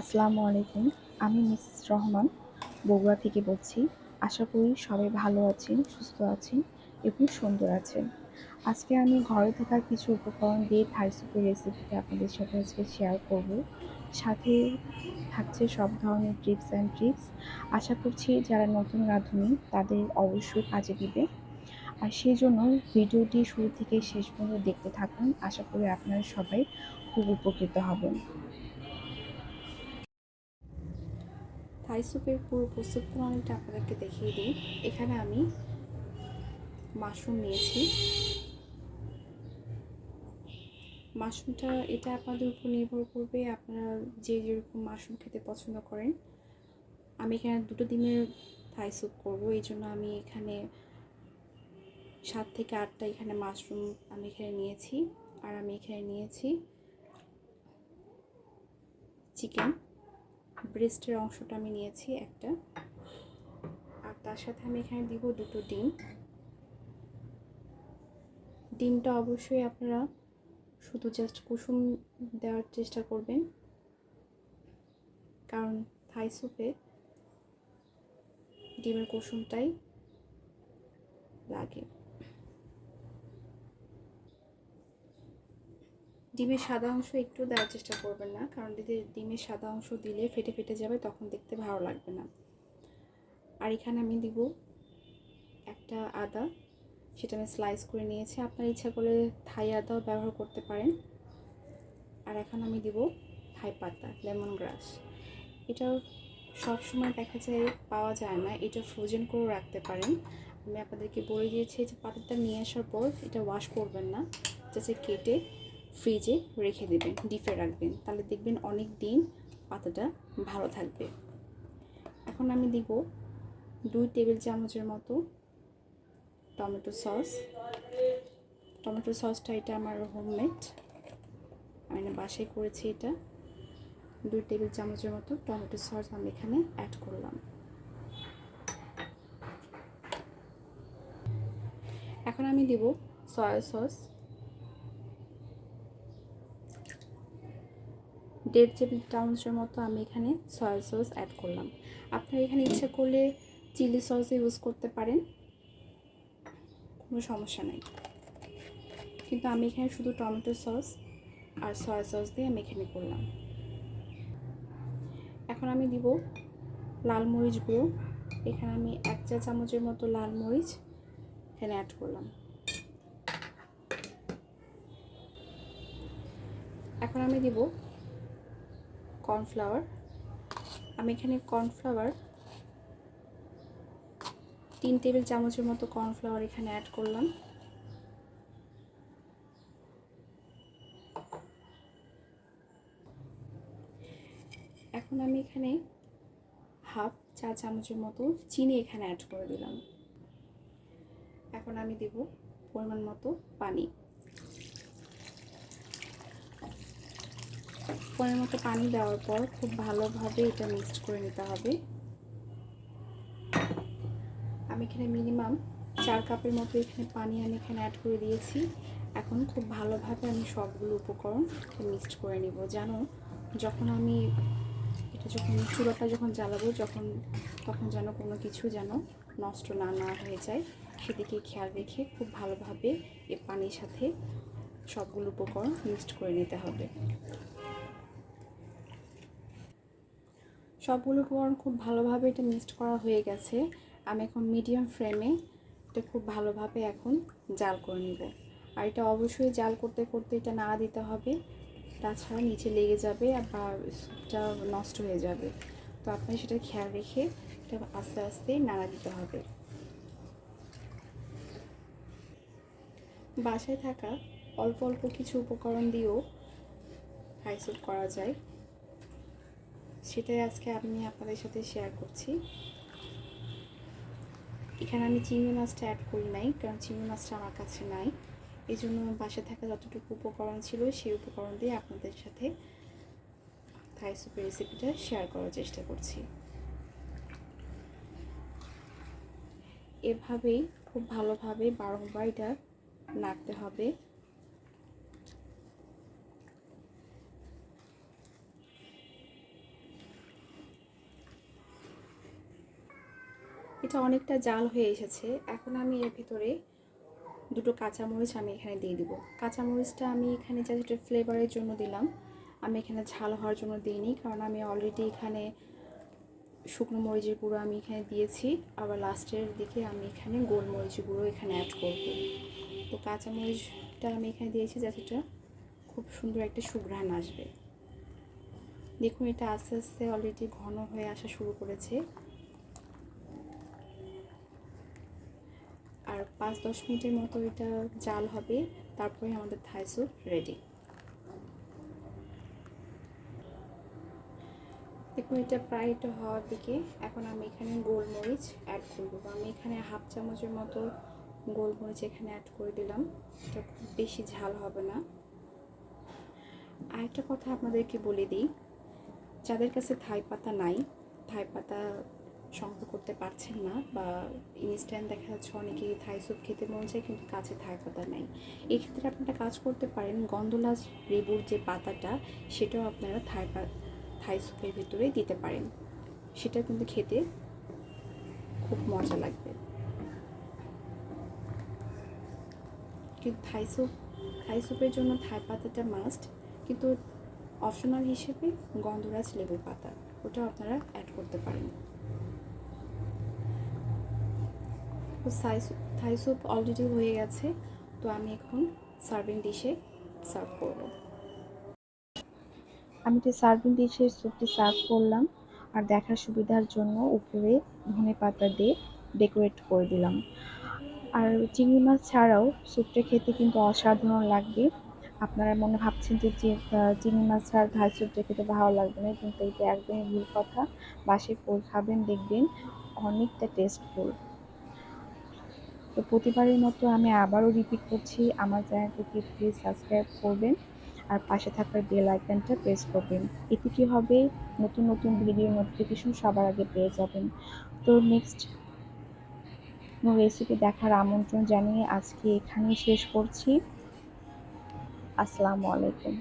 আসসালামু আলাইকুম। আমি মিসেস রহমান, বগুড়া থেকে বলছি। আশা করি সবাই ভালো আছেন, সুস্থ আছেন এবং সুন্দর আছেন। আজকে আমি ঘরে থাকার কিছু উপকরণ দিয়ে থাই সুপের রেসিপিটা আপনাদের সাথে আজকে শেয়ার করব। সাথে থাকছে সব ধরনের টিপস অ্যান্ড ট্রিক্স আশা করছি যারা নতুন রাঁধুনি, তাদের অবশ্যই কাজে দিবে। আর সেই জন্য ভিডিওটি শুরু থেকে শেষ পর্যন্ত দেখতে থাকুন। আশা করি আপনারা সবাই খুব উপকৃত হবেন। থাই স্যুপের পুরো প্রস্তুত প্রণালীটা আপনাদেরকে দেখিয়ে দিই। এখানে আমি মাশরুম নিয়েছি। মাশরুমটা, এটা আপনাদের উপর নির্ভর করবে আপনারা যে যেরকম মাশরুম খেতে পছন্দ করেন। আমি এখানে দুটো ডিমের থাই স্যুপ করব, এই জন্য আমি এখানে সাত থেকে আটটা এখানে মাশরুম আমি এখানে নিয়েছি। আর আমি এখানে নিয়েছি চিকেন। ব্রেস্টের অংশটা আমি নিয়েছি একটা। আর তার সাথে আমি এখানে দিব দুটো ডিম। ডিমটা অবশ্যই আপনারা শুধু জাস্ট কুসুম দেওয়ার চেষ্টা করবেন। কারণ থাই স্যুপে ডিমের কুসুমটাই লাগে। ডিমের সাদা অংশ একটু দেওয়ার চেষ্টা করবেন না, কারণ যদি ডিমের সাদা অংশ দিলে ফেটে ফেটে যাবে, তখন দেখতে ভালো লাগবে না। আর এখানে আমি দিব একটা আদা, সেটা আমি স্লাইস করে নিয়েছি। আপনার ইচ্ছা করলে থাই আদাও ব্যবহার করতে পারেন। আর এখন আমি দিব থাই পাতা, লেমন গ্রাস। এটা সব সময় দেখা যায় পাওয়া যায় না, এটা ফ্রোজেন করে রাখতে পারেন। আমি আপনাদেরকে বলে দিয়েছি যে পাতাটা নিয়ে আসার পর এটা ওয়াশ করবেন না, যাতে কেটে ফ্রিজে রেখে দেবেন, ডিপে রাখবেন। তাহলে দেখবেন অনেক দিন পাতাটা ভালো থাকবে। এখন আমি দিব দুই টেবিল চামচের মতো টমেটো সস। টমেটো সসটা এটা আমার হোমমেড। আমি না বাসায় করেছি এটা। দুই টেবিল চামচের মতো টমেটো সস আমি এখানে অ্যাড করলাম। এখন আমি দিব সয়া সস। দেড় টেবিল চামচের মতো আমি এখানে সয়া সস অ্যাড করলাম। আপনারা এখানে ইচ্ছা করলে চিলি সস ইউজ করতে পারেন। কোনো সমস্যা নাই। কিন্তু আমি এখানে শুধু টমেটো সস আর সয়া সস দিয়ে আমি এখানে করলাম। এখন আমি দিব লাল মরিচ গুঁড়ো। এখানে আমি এক চা চামচের মতো লাল মরিচ এখানে অ্যাড করলাম। এখন আমি দিব কর্নফ্লাওয়ার। আমি এখানে কর্নফ্লাওয়ার, তিন টেবিল চামচের মতো কর্নফ্লাওয়ার এখানে অ্যাড করলাম। এখন আমি এখানে হাফ চা চামচের মতো চিনি এখানে অ্যাড করে দিলাম। এখন আমি দেব পরিমাণ মতো পানি। পরিমাণ মতো পানি দেওয়ার পর খুব ভালোভাবে এটা মিক্সড করে নিতে হবে। আমি এখানে মিনিমাম চার কাপের মতো এখানে পানি আমি এখানে অ্যাড করে দিয়েছি। এখন খুব ভালোভাবে আমি সবগুলো উপকরণ মিক্সড করে নিব। জানো, যখন আমি এটা যখন চুলাটা যখন জ্বালাবো যখন, তখন যেন কোনো কিছু যেন নষ্ট না না হয়ে যায়। সেদিকে খেয়াল রেখে খুব ভালোভাবে এই পানির সাথে সবগুলো উপকরণ মিক্সড করে নিতে হবে। সবগুলো উপকরণ খুব ভালোভাবে এটা মিক্সড করা হয়ে গেছে। আমি এখন মিডিয়াম ফ্লেমে এটা খুব ভালোভাবে এখন জাল করে নিব। আর এটা অবশ্যই জাল করতে করতে এটা নাড়া দিতে হবে। তাছাড়া নিচে লেগে যাবে বা স্যুপটা নষ্ট হয়ে যাবে। তো আপনি সেটা খেয়াল রেখে এটা আস্তে আস্তে নাড়া দিতে হবে। বাসায় থাকা অল্প অল্প কিছু উপকরণ দিয়েও হাই করা যায়। সেটাই আজকে আমি আপনাদের সাথে শেয়ার করছি। এখানে আমি চিংড়ি মাছটা অ্যাড করি নাই, কারণ চিংড়ি মাছটা আমার কাছে নাই। এই জন্য বাসে থাকা যতটুকু উপকরণ ছিল, সেই উপকরণ দিয়ে আপনাদের সাথে থাই সুপের রেসিপিটা শেয়ার করার চেষ্টা করছি। এভাবেই খুব ভালোভাবে বারংবার এটা নাড়তে হবে। এটা অনেকটা জাল হয়ে এসেছে। এখন আমি এর ভিতরে দুটো কাঁচামরিচ আমি এখানে দিয়ে দিব। কাঁচামরিচটা আমি এখানে জাস্ট ফ্লেভারের জন্য দিলাম। আমি এখানে ঝাল হওয়ার জন্য দিইনি কারণ আমি অলরেডি এখানে শুকনো মরিচের গুঁড়ো আমি এখানে দিয়েছি। আবার লাস্টের দিকে আমি এখানে গোলমরিচের গুঁড়ো এখানে অ্যাড করব। তো কাঁচামরিচটা আমি এখানে দিয়েছি যাতে এটা খুব সুন্দর একটা সুঘ্রাণ আসবে। দেখুন এটা আস্তে আস্তে অলরেডি ঘন হয়ে আসা শুরু করেছে। আর পাঁচ দশ মিনিটের মতো এটা জাল হবে, তারপরে আমাদের থাই স্যুপ রেডি দেখুন, এটা প্রায় এটা হওয়ার দিকে। এখন আমি এখানে গোলমরিচ অ্যাড করব। আমি এখানে হাফ চামচের মতো গোলমরিচ এখানে অ্যাড করে দিলাম। এটা খুব বেশি ঝাল হবে না। আরেকটা কথা আপনাদেরকে বলে দিই, যাদের কাছে থাই পাতা নাই, থাই পাতা সংগ্রহ করতে পারছেন না বা ইনস্ট্যান্ট দেখা যাচ্ছে অনেকেই থাই স্যুপ খেতে মন চায় কিন্তু কাছে থাই পাতা নাই। এক্ষেত্রে আপনারা কাজ করতে পারেন গন্ধলাজ লেবুর যে পাতাটা, সেটাও আপনারা থাই থাই স্যুপের ভিতরে দিতে পারেন। সেটা কিন্তু খেতে খুব মজা লাগবে। কিন্তু থাই স্যুপ থাই স্যুপের জন্য থাই পাতাটা মাস্ট কিন্তু অপশনাল হিসেবে গন্ধরাজ লেবুর পাতা, ওটা আপনারা অ্যাড করতে পারেন। তো সাই থাই স্যুপ অলরেডি হয়ে গেছে, তো আমি এখন সার্ভিং ডিশে সার্ভ করব। আমি তো সার্ভিং ডিশে স্যুপটি সার্ভ করলাম, আর দেখার সুবিধার জন্য উপরে ধনে পাতা দিয়ে ডেকোরেট করে দিলাম। আর চিংড়ি মাছ ছাড়াও স্যুপটা খেতে কিন্তু অসাধারণ লাগবে। আপনারা মনে ভাবছেন যে চিংড়ি মাছ ছাড়া ধার স্যুপটা খেতে ভালো লাগবে না, কিন্তু এটা একদমই ভুল কথা। বাসে খাবেন, দেখবেন অনেকটা টেস্টফুল তো প্রতিবারের মতো আমি আবারও রিপিট করছি, আমার চ্যানেলটিকে প্লিজ সাবস্ক্রাইব করবেন আর পাশে থাকার বেল আইকনটা প্রেস করবেন। এতে কী হবে? নতুন নতুন ভিডিও নোটিফিকেশন সবার আগে পেয়ে যাবেন। তো নেক্সট রেসিপি দেখার আমন্ত্রণ জানিয়ে আজকে এখানেই শেষ করছি। আসসালামু আলাইকুম।